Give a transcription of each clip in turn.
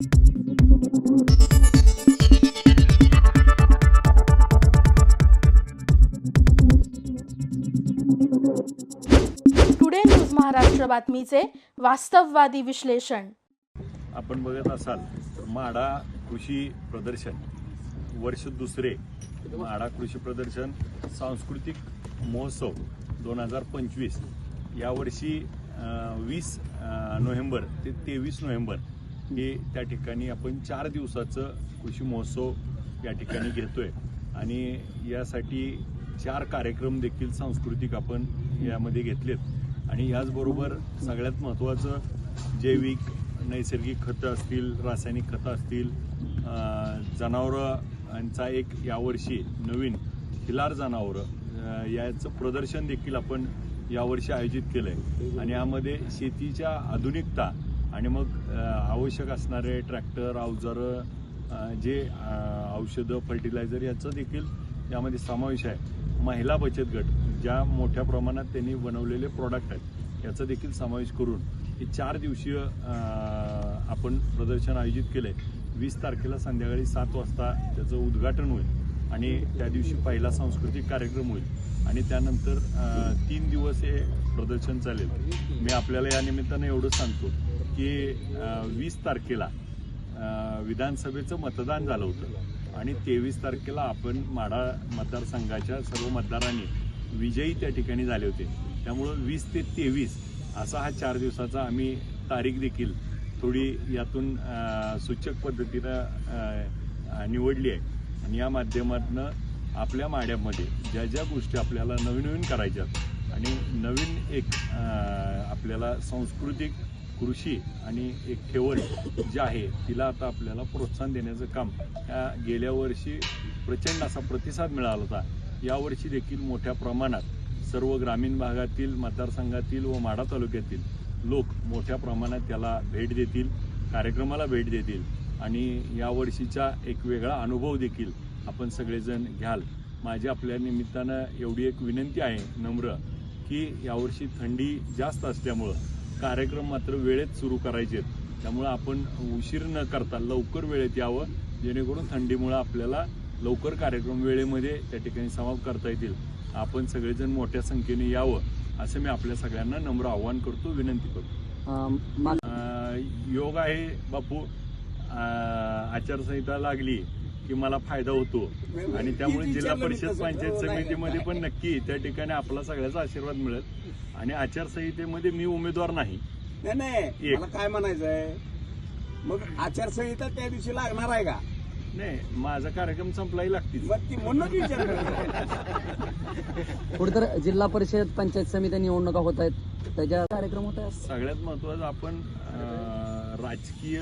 Today news Maharashtra बातमीचे वास्तववादी विश्लेषण. आपण बघत असाल तर माडा कृषी प्रदर्शन. वर्ष दुसरे माडा कृषी प्रदर्शन सांस्कृतिक महोत्सव दोन हजार पंचवीस. यावर्षी वीस नोव्हेंबर ते तेवीस नोव्हेंबर हे त्या ठिकाणी आपण चार दिवसाचं कृषी महोत्सव या ठिकाणी घेतोय. आणि यासाठी चार कार्यक्रम देखील सांस्कृतिक आपण यामध्ये घेतलेत. आणि याचबरोबर सगळ्यात महत्त्वाचं जैविक नैसर्गिक खतं असतील रासायनिक खतं असतील जनावरांचा एक यावर्षी नवीन खिलार जनावरं याचं प्रदर्शन देखील आपण यावर्षी आयोजित केलं आहे आणि यामध्ये शेतीच्या आधुनिकता आणि मग आवश्यक असणारे ट्रॅक्टर अवजारं जे औषधं फर्टिलायझर याचं देखील यामध्ये समावेश आहे. महिला बचत गट ज्या मोठ्या प्रमाणात त्यांनी बनवलेले प्रॉडक्ट आहेत याचा देखील समावेश करून हे चार दिवसीय आपण प्रदर्शन आयोजित केलं आहे वीस तारखेला संध्याकाळी सात वाजता त्याचं उद्घाटन होईल आणि त्या दिवशी पहिला सांस्कृतिक कार्यक्रम होईल. आणि त्यानंतर तीन दिवस हे प्रदर्शन चालेल. मी आपल्याला या निमित्तानं एवढं सांगतो. की वीस तारखेला विधानसभेचं मतदान झालं होतं. आणि तेवीस तारखेला आपण माढा मतदारसंघाच्या सर्व मतदारांनी विजयी त्या ठिकाणी झाले होते. त्यामुळं वीस ते तेवीस असा हा चार दिवसाचा आम्ही तारीख देखील थोडी यातून सूचक पद्धतीनं निवडली आहे. आणि या माध्यमातनं आपल्या माड्यामध्ये ज्या ज्या गोष्टी आपल्याला नवीन नवीन करायच्या आणि नवीन एक आपल्याला सांस्कृतिक कृषी आणि एक ठेवण जी आहे तिला आता आपल्याला प्रोत्साहन देण्याचं काम या गेल्या वर्षी प्रचंड असा प्रतिसाद मिळाला होता. यावर्षी देखील मोठ्या प्रमाणात सर्व ग्रामीण भागातील मतदारसंघातील व माढा तालुक्यातील लोक मोठ्या प्रमाणात त्याला भेट देतील कार्यक्रमाला भेट देतील आणि यावर्षीचा एक वेगळा अनुभव देखील आपण सगळेजण घ्याल. माझी आपल्या निमित्तानं एवढी एक विनंती आहे नम्र की यावर्षी थंडी जास्त असल्यामुळं कार्यक्रम मात्र वेळेत सुरू करायचे आहेत त्यामुळं आपण उशीर न करता लवकर वेळेत यावं जेणेकरून थंडीमुळं आपल्याला लवकर कार्यक्रम वेळेमध्ये त्या ठिकाणी समाप्त करता येतील. आपण सगळेजण मोठ्या संख्येने यावं असं मी आपल्या सगळ्यांना नम्र आव्हान करतो विनंती करतो. योग आहे बापू. आचारसंहिता लागली. की मला फायदा होतो. आणि त्यामुळे जिल्हा परिषद पंचायत समितीमध्ये पण नक्की त्या ठिकाणी आपला सगळ्याचा आशीर्वाद मिळेल. आणि आचारसंहितेमध्ये मी उमेदवार नाही. नाही नाही एक. मला काय म्हणायचंय? मग आचारसंहिता त्या दिवशी लागणार आहे का? नाही माझा कार्यक्रम संपलाही लागतील. पुढे तर जिल्हा परिषद पंचायत समिती निवडणुका होत आहेत. त्याच्या कार्यक्रम होत आहेत. सगळ्यात महत्वाचं आपण राजकीय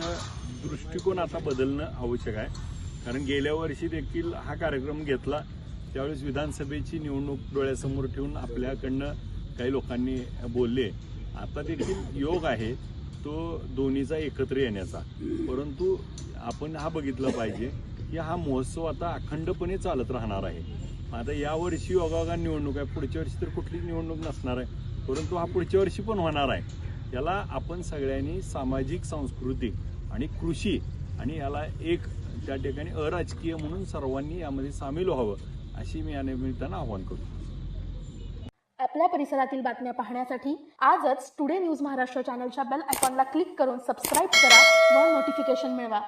दृष्टिकोन आता बदलणं आवश्यक आहे. कारण गेल्या वर्षी देखील हा कार्यक्रम घेतला. त्यावेळेस विधानसभेची निवडणूक डोळ्यासमोर ठेवून आपल्याकडनं काही लोकांनी बोलले. आता देखील योग आहे तो दोन्हीचा एकत्र येण्याचा. परंतु आपण हा बघितलं पाहिजे की हा महोत्सव आता अखंडपणे चालत राहणार आहे. आता यावर्षी योगायोगा निवडणूक आहे पुढच्या वर्षी तर कुठलीच निवडणूक नसणार आहे. परंतु हा पुढच्या वर्षी पण होणार आहे. याला आपण सगळ्यांनी सामाजिक सांस्कृतिक आणि कृषी आणि याला एक त्या ठिकाणी अराजकीय म्हणून सर्वांनी यामध्ये सामील व्हावं अशी मी या निमित्तानं आवाहन करतो. आपल्या परिसरातील बातम्या पाहण्यासाठी आजच टुडे न्यूज महाराष्ट्र चॅनलच्या बेल आयकॉनला क्लिक करून सबस्क्राईब करा व नोटिफिकेशन मिळवा.